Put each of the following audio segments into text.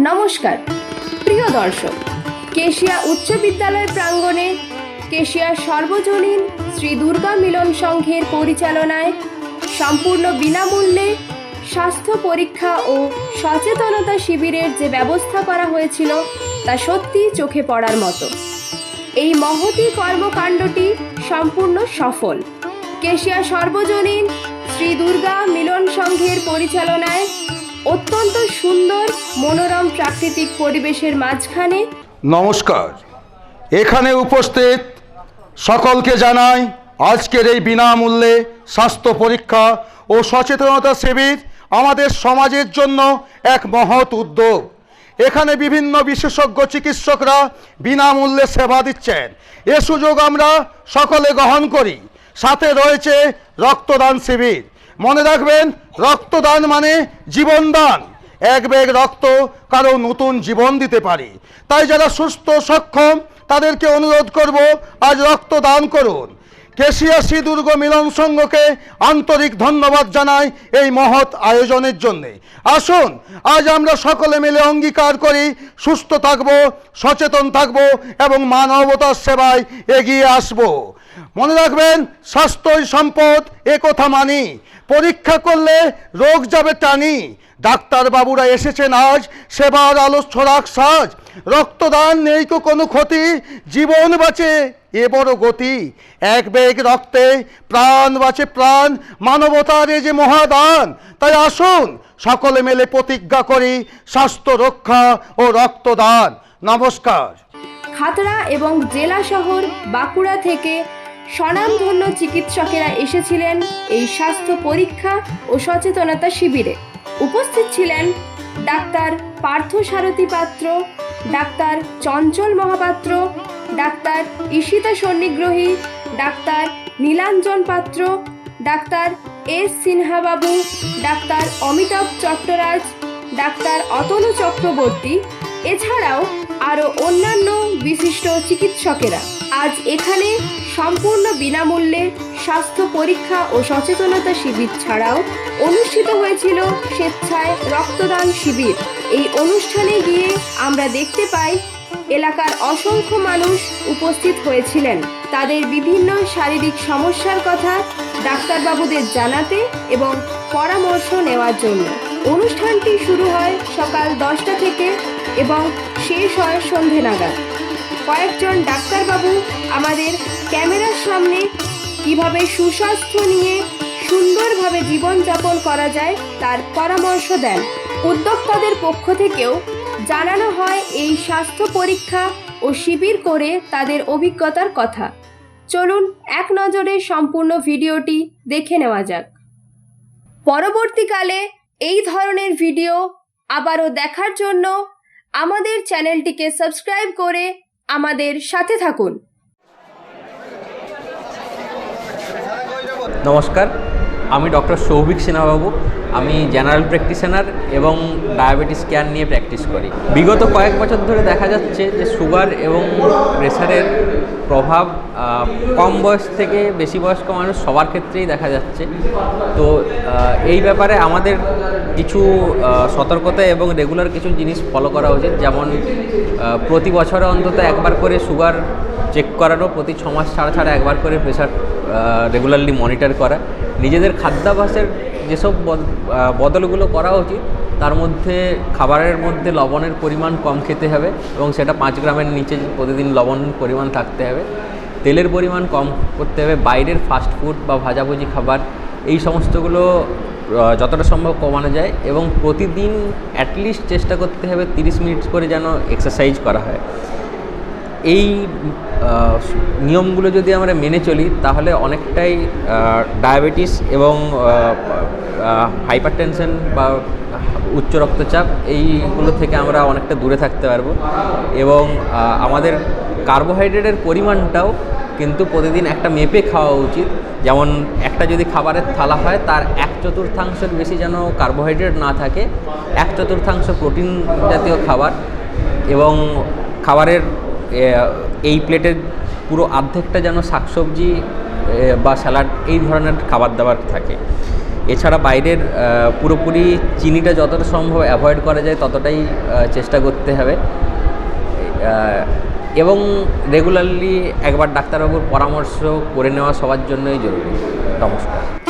নমস্কার, প্রিয় দর্শক, কেশিয়া উচ্চ বিদ্যালয় প্রাঙ্গণে কেশিয়া সর্বজনীন শ্রী দুর্গা মিলন সংঘের পরিচালনায় সম্পূর্ণ বিনামূল্যে স্বাস্থ্য পরীক্ষা ও সচেতনতা শিবিরের যে ব্যবস্থা করা হয়েছিল, তা সত্যি চোখে পড়ার মতো। এই মহতি কর্মকাণ্ডটি সম্পূর্ণ সফল। কেশিয়া সর্বজনীন শ্রী দুর্গা মিলন সংঘের পরিচালনায় অত্যন্ত সুন্দর মনোরম প্রাকৃতিক পরিবেশের মাঝখানে নমস্কার। এখানে উপস্থিত সকলকে জানাই আজকের এই বিনামূল্যে স্বাস্থ্য পরীক্ষা ও সচেতনতা শিবির আমাদের সমাজের জন্য এক মহৎ উদ্যোগ। এখানে বিভিন্ন বিশেষজ্ঞ চিকিৎসকরা বিনামূল্যে সেবা দিচ্ছেন। এ সুযোগ আমরা সকলে গ্রহণ করি। সাথে রয়েছে রক্তদান শিবির। মনে রাখবেন, রক্তদান মানে জীবনদান। এক ব্যাগ রক্ত কারও নতুন জীবন দিতে পারে। তাই যারা সুস্থ, সক্ষম, তাদেরকে অনুরোধ করব, আজ রক্ত দান করুন। কেশিয়াসি দুর্গ মিলন সংঘকে আন্তরিক ধন্যবাদ জানাই এই মহৎ আয়োজনের জন্য। আসুন, আজ আমরা সকলে মিলে অঙ্গীকার করি, সুস্থ থাকব, সচেতন থাকব এবং মানবতার সেবায় এগিয়ে আসব। মনে রাখবেন, স্বাস্থ্যই সম্পদ এ কথা মানি। পরীক্ষা করলে রোগ যাবে টানি। ডাক্তার বাবুরা এসেছেন আজ, সেবার আলো ছড়াক সাজ। রক্তদান নেই কো কোনো ক্ষতি, জীবন বাঁচে এ বড় গতি। এক বেগ রক্তে প্রাণ বাঁচে প্রাণ, মানবতার এ যে মহাদান। তাই আসুন, সকলে মিলে প্রতিজ্ঞা করি স্বাস্থ্য রক্ষা ও রক্তদান। নমস্কার। খাতড়া এবং জেলা শহর বাঁকুড়া থেকে স্বনামধন্য চিকিৎসকেরা এসেছিলেন এই স্বাস্থ্য পরীক্ষা ও সচেতনতা শিবিরে। উপস্থিত ছিলেন doctor Partha Sarathi Patra, doctor Chanchal Mahapatra, doctor Ishita Sannigrahi, doctor Nilanjan Patra, doctor S সিনহাবাবু, doctor Amitabh Chattaraj, doctor Atanu Chakraborty, এছাড়াও আরও অন্যান্য বিশিষ্ট চিকিৎসকেরা। আজ এখানে সম্পূর্ণ বিনামূল্যে স্বাস্থ্য পরীক্ষা ও সচেতনতা শিবির ছাড়াও অনুষ্ঠিত হয়েছিল স্বেচ্ছায় রক্তদান শিবির। এই অনুষ্ঠানে গিয়ে আমরা দেখতে পাই, এলাকার অসংখ্য মানুষ উপস্থিত হয়েছিলেন। তাদের বিভিন্ন শারীরিক সমস্যার কথা ডাক্তারবাবুদের জানাতে এবং পরামর্শ নেওয়ার জন্য। অনুষ্ঠানটি শুরু হয় সকাল দশটা থেকে এবং শেষ হয় সন্ধে নাগাদ। কয়েকজন ডাক্তারবাবু আমাদের ক্যামেরার সামনে কীভাবে সুস্বাস্থ্য নিয়ে সুন্দরভাবে জীবনযাপন করা যায় তার পরামর্শ দেন। উদ্যোক্তাদের পক্ষ থেকেও জানানো হয় এই স্বাস্থ্য পরীক্ষা ও শিবির করে তাদের অভিজ্ঞতার কথা। চলুন এক নজরে সম্পূর্ণ ভিডিওটি দেখে নেওয়া যাক। পরবর্তীকালে এই ধরনের ভিডিও আবারও দেখার জন্য আমাদের চ্যানেলটিকে সাবস্ক্রাইব করে আমাদের সাথে থাকুন। নমস্কার। আমি ডক্টর সৌভিক সিনহাবাবু আমি জেনারেল প্র্যাকটিশনার এবং ডায়াবেটিস কেয়ার নিয়ে প্র্যাকটিস করি। বিগত কয়েক বছর ধরে দেখা যাচ্ছে যে সুগার এবং প্রেশারের প্রভাব কম বয়স থেকে বেশি বয়স্ক মানুষ সবার ক্ষেত্রেই দেখা যাচ্ছে। তো এই ব্যাপারে আমাদের কিছু সতর্কতা এবং রেগুলার কিছু জিনিস ফলো করা উচিত। যেমন প্রতি বছরে অন্তত একবার করে সুগার চেক করানো, প্রতি ছ মাস ছাড়া ছাড়া একবার করে প্রেশার রেগুলারলি মনিটর করা। নিজেদের খাদ্যাভ্যাসের যেসব বদ- বদলগুলো করা উচিত, তার মধ্যে খাবারের মধ্যে লবণের পরিমাণ কম খেতে হবে এবং সেটা পাঁচ গ্রামের নিচে প্রতিদিন লবণ পরিমাণ থাকতে হবে। তেলের পরিমাণ কম করতে হবে, বাইরের ফাস্ট ফুড বা ভাজাভুজি খাবার, এই সমস্তগুলো যতটা সম্ভব কমানো যায় এবং প্রতিদিন অ্যাটলিস্ট চেষ্টা করতে হবে তিরিশ মিনিট করে যেন এক্সারসাইজ করা হয়। এই নিয়মগুলো যদি আমরা মেনে চলি, তাহলে অনেকটাই ডায়াবেটিস এবং হাইপার টেনশন বা উচ্চ রক্তচাপ, এইগুলো থেকে আমরা অনেকটা দূরে থাকতে পারব। এবং আমাদের কার্বোহাইড্রেটের পরিমাণটাও কিন্তু প্রতিদিন একটা মেপে খাওয়া উচিত। যেমন, একটা যদি খাবারের থালা হয়, তার এক চতুর্থাংশের বেশি যেন কার্বোহাইড্রেট না থাকে, এক চতুর্থাংশ প্রোটিন জাতীয় খাবার এবং খাবারের এই প্লেটের পুরো অর্ধেকটা যেন শাকসবজি বা স্যালাড এই ধরনের খাবার দাবার থাকে। এছাড়া বাইরের পুরোপুরি চিনিটা যতটা সম্ভব অ্যাভয়েড করা যায় ততটাই চেষ্টা করতে হবে। এবং রেগুলারলি একবার ডাক্তারবাবুর পরামর্শ করে নেওয়া সবার জন্যই জরুরি। নমস্কার।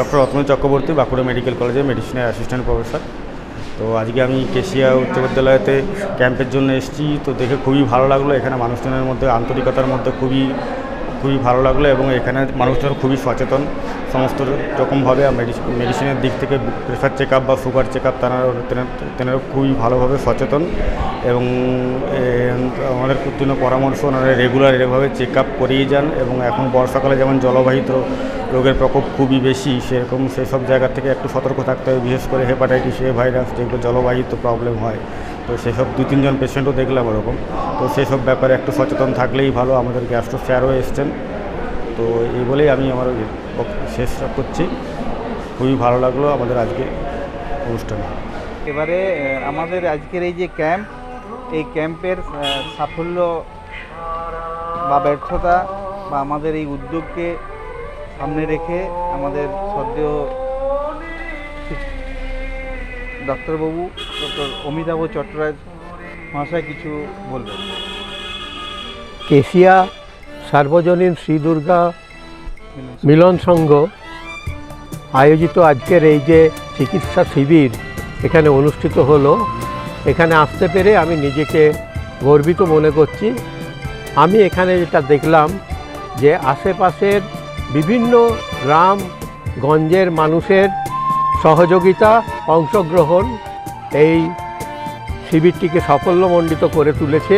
ডক্টর রত্ন চক্রবর্তী, বাঁকুড়া মেডিকেল কলেজে মেডিসিনের অ্যাসিস্ট্যান্ট প্রফেসর তো আজকে আমি কেশিয়া উচ্চ বিদ্যালয়তে ক্যাম্পের জন্য এসেছি। তো দেখে খুবই ভালো লাগল। এখানে মানুষজনের মধ্যে, আন্তরিকতার মধ্যে খুবই খুবই ভালো লাগল এবং এখানে মানুষজন খুবই সচেতন। সমস্ত রকমভাবে মেডিসিনের দিক থেকে প্রেশার চেক বা সুগার চেক আপ তারা তেনারা খুবই ভালোভাবে সচেতন এবং আমাদের বিভিন্ন পরামর্শ ওনারা রেগুলার এভাবে চেক আপ করিয়ে যান এবং এখন বর্ষাকালে যেমন জলবাহিত রোগের প্রকোপ খুবই বেশি, সেরকম সেসব জায়গা থেকে একটু সতর্ক থাকতে হবে, বিশেষ করে হেপাটাইটিস এ ভাইরাস যেগুলো জলবাহিত প্রবলেম হয়। তো সেসব দু তিনজন পেশেন্টও দেখলাম ওরকম। তো সেসব ব্যাপারে একটু সচেতন থাকলেই ভালো, আমাদের গ্যাস্ট্রো স্যারও এসছেন। তো এই বলেই আমি আমার শেষ করছি। খুবই ভালো লাগল আমাদের আজকে অনুষ্ঠানে। এবারে আমাদের আজকের এই যে ক্যাম্প এই ক্যাম্পের সাফল্য বা ব্যর্থতা বা আমাদের এই উদ্যোগকে সামনে রেখে আমাদের সদ্যেয় ডক্টরবাবু ডক্টর অমিতাভ চট্টরাজ মহাশয় কিছু বলবেন। কেশিয়া, সার্বজনীন শ্রী দুর্গা মিলন সংঘ আয়োজিত আজকের এই যে চিকিৎসা শিবির এখানে অনুষ্ঠিত হলো, এখানে আসতে পেরে আমি নিজেকে গর্বিত মনে করছি। আমি এখানে যেটা দেখলাম যে আশেপাশের বিভিন্ন গ্রাম গঞ্জের মানুষের সহযোগিতা, অংশগ্রহণ এই শিবিরটিকে সাফল্যমণ্ডিত করে তুলেছে।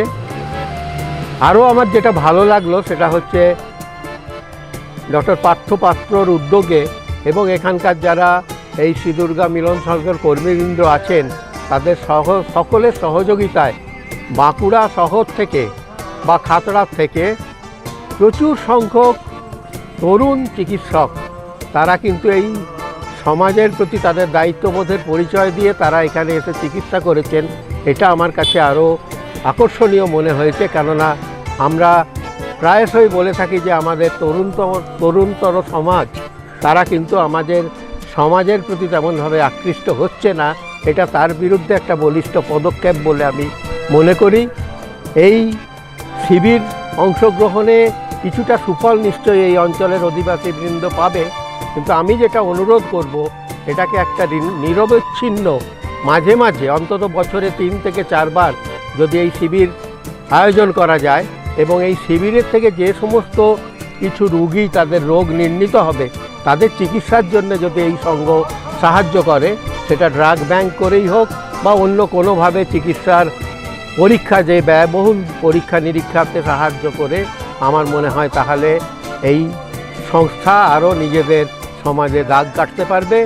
আরও আমার যেটা ভালো লাগল সেটা হচ্ছে ডক্টর পার্থ পাত্রর উদ্যোগে এবং এখানকার যারা এই শ্রী দুর্গা মিলন সংঘের কর্মীবৃন্দ আছেন, তাদের সহ সকলের সহযোগিতায় বাঁকুড়া শহর থেকে বা খাতড়ার থেকে প্রচুর সংখ্যক তরুণ চিকিৎসক। তারা কিন্তু এই সমাজের প্রতি তাদের দায়িত্ববোধের পরিচয় দিয়ে তারা এখানে এসে চিকিৎসা করেছেন, এটা আমার কাছে আরও আকর্ষণীয় মনে হয়েছে। কেননা আমরা প্রায়শই বলে থাকি যে আমাদের তরুণতম, তরুণতর সমাজ, তারা কিন্তু আমাদের সমাজের প্রতি তেমনভাবে আকৃষ্ট হচ্ছে না। এটা তার বিরুদ্ধে একটা বলিষ্ঠ পদক্ষেপ বলে আমি মনে করি। এই শিবির অংশগ্রহণে কিছুটা সুফল নিশ্চয়ই এই অঞ্চলের অধিবাসী অধিবাসীবৃন্দ পাবে, কিন্তু আমি যেটা অনুরোধ করব এটাকে একটা নিরবচ্ছিন্ন, মাঝে মাঝে, অন্তত বছরে তিন থেকে চারবার যদি এই শিবির আয়োজন করা যায় এবং এই শিবিরের থেকে যে সমস্ত কিছু রুগী তাদের রোগ নির্ণীত হবে, তাদের চিকিৎসার জন্য যদি এই সংঘ সাহায্য করে, সেটা ড্রাগ ব্যাংক করেই হোক বা অন্য কোনোভাবে চিকিৎসার পরীক্ষা যে ব্যয়বহুল পরীক্ষা নিরীক্ষাতে সাহায্য করে আমার মনে হয় তাহলে এই সংস্থা আরও নিজেদের সমাজে দাগ কাটতে পারবে।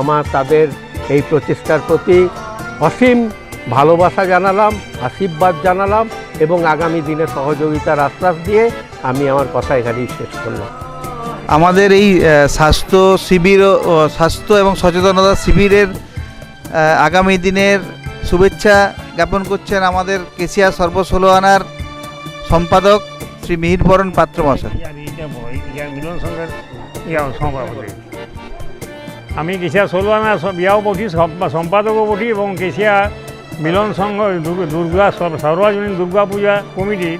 আমার তাদের এই প্রচেষ্টার প্রতি অসীম ভালোবাসা জানালাম, আশীর্বাদ জানালাম এবং আগামী দিনে সহযোগিতার আশ্বাস দিয়ে আমি আমার কথা এখানেই শেষ করলাম। আমাদের এই স্বাস্থ্য শিবির স্বাস্থ্য এবং সচেতনতা শিবিরের আগামী দিনের শুভেচ্ছা জ্ঞাপন করছেন আমাদের কেশিয়া সর্বষোলো আনার সম্পাদক শ্রী মিহির বরণ পাত্র মশাই আমি কেশিয়া ষোলো আনা বিয়াও বঠি সম- সম্পাদকও বঠি এবং কেশিয়া মিলন সংঘ, দুর্গ- দুর্গা সর্ব- সর্বজনীন দুর্গা পূজা কমিটির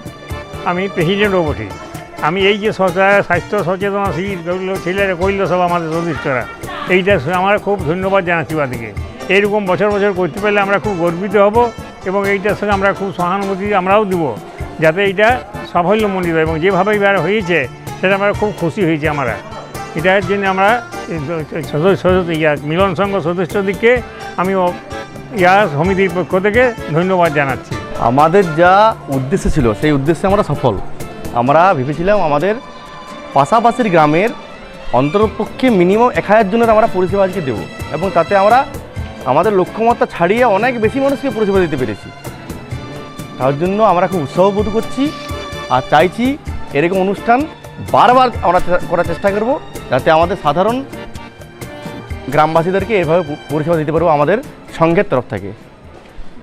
আমি প্রেসিডেন্টও বঠি আমি এই যে স্বাস্থ্য সচেতনা ছেলেরা করল সব আমাদের সদস্যরা এইটা আমার খুব ধন্যবাদ জানাচ্ছি ওদেরকে এইরকম বছর বছর করতে পারলে আমরা খুব গর্বিত হব এবং এইটার সঙ্গে আমরা খুব সহানুভূতি আমরাও দিব, যাতে এইটা সাফল্যমণ্ডিত এবং যেভাবে এবার হয়েছে, সেটা আমরা খুব খুশি হয়েছি আমরা। এটার জন্য আমরা মিলন সংঘ সদস্যদেরকে আমি ইয়া সমিতির পক্ষ থেকে ধন্যবাদ জানাচ্ছি। আমাদের যা উদ্দেশ্য ছিল, সেই উদ্দেশ্যে আমরা সফল। আমরা ভেবেছিলাম আমাদের পাশাপাশির গ্রামের অন্তরপক্ষে মিনিমাম এক হাজার জনের আমরা পরিষেবা আজকে দেবো এবং তাতে আমরা আমাদের লক্ষ্যমাত্রা ছাড়িয়ে অনেক বেশি মানুষকে পরিষেবা দিতে পেরেছি। তার জন্য আমরা খুব উৎসাহ বোধ করছি। আর চাইছি এরকম অনুষ্ঠান বারবার আমরা করার চেষ্টা করব যাতে আমাদের সাধারণ গ্রামবাসীদেরকে এভাবে পরিষেবা দিতে পারব আমাদের সংঘের তরফ থেকে।